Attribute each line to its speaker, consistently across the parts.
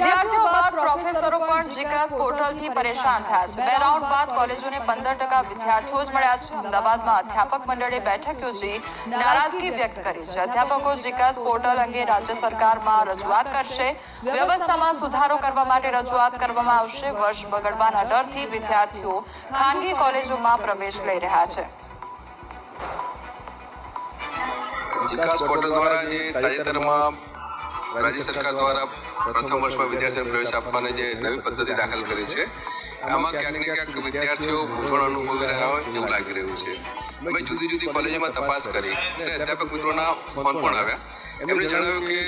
Speaker 1: વિદ્યાર્થીઓ બાદ પ્રોફેસરો પણ જીકાસ પોર્ટલથી પરેશાન થયા છે. બે રાઉન્ડ બાદ કોલેજોને પંદર ટકા વિદ્યાર્થીઓ જ મળ્યા છે. અમદાવાદમાં અધ્યાપક મંડળે બેઠક યોજી નારાજગી વ્યક્ત કરી છે. અધ્યાપકો જીકાસ પોર્ટલ અંગે રાજ્ય સરકારમાં રજૂઆત કરશે. વ્યવસ્થામાં સુધારો કરવા માટે રજૂઆત કરવામાં આવશે. વર્ષ બગડવાના ડરથી વિદ્યાર્થીઓ ખાનગી કોલેજોમાં પ્રવેશ લઈ રહ્યા છે.
Speaker 2: વિકાસ પોર્ટલ દ્વારા જે તાજેતરમાં રાજ્ય સરકાર દ્વારા પ્રથમ વર્ષમાં વિદ્યાર્થીઓને પ્રવેશ આપવાની જે નવી પદ્ધતિ દાખલ કરી છે, આમાં ક્યાંક ને ક્યાંક વિદ્યાર્થીઓ મૂંઝવણ અનુભવી રહ્યા હોય એવું લાગી રહ્યું છે. મેં જુદી જુદી કોલેજોમાં તપાસ કરી અને અધ્યાપક મિત્રોના ફોન પણ આવ્યા. એમણે જણાવ્યું કે,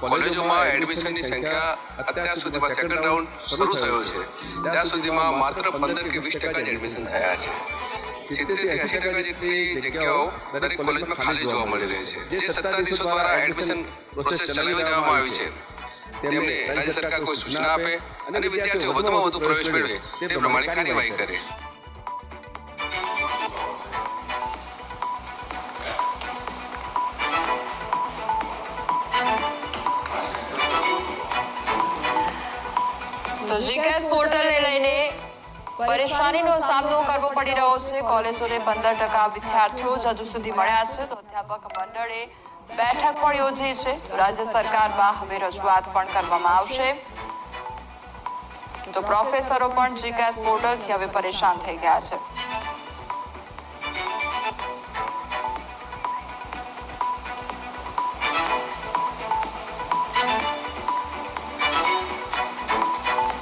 Speaker 2: કોલેજોમાં એડમિશનની સંખ્યા અત્યાર સુધીમાં સેકન્ડ રાઉન્ડ શરૂ થયો છે. ત્યાં સુધીમાં માત્ર પંદર કે વીસ ટકા જ એડમિશન થયા છે. સિત્તેરથી એસી ટકા જેટલી જગ્યાઓ દરેક કોલેજમાં ખાલી જોવા મળી રહી છે. જે સત્તાધીશો દ્વારા એડમિશન પ્રોસેસ ચલાવી દેવામાં આવી છે. તેમને રાજ્ય સરકાર કોઈ સૂચના આપે અને વિદ્યાર્થીઓ વધુમાં વધુ પ્રવેશ મેળવે તે પ્રમાણે કાર્યવાહી કરે.
Speaker 1: તો જીકેએસ પોર્ટલને લઈને પરેશાનીનો સામનો કરવો પડી રહ્યો છે. કોલેજોને પંદર ટકા વિદ્યાર્થીઓ જ હજુ સુધી મળ્યા છે તો અધ્યાપક મંડળે બેઠક પણ યોજી છે. રાજ્ય સરકારમાં હવે રજૂઆત પણ કરવામાં આવશે. તો પ્રોફેસરો પણ જીકેએસ પોર્ટલથી હવે પરેશાન થઈ ગયા છે.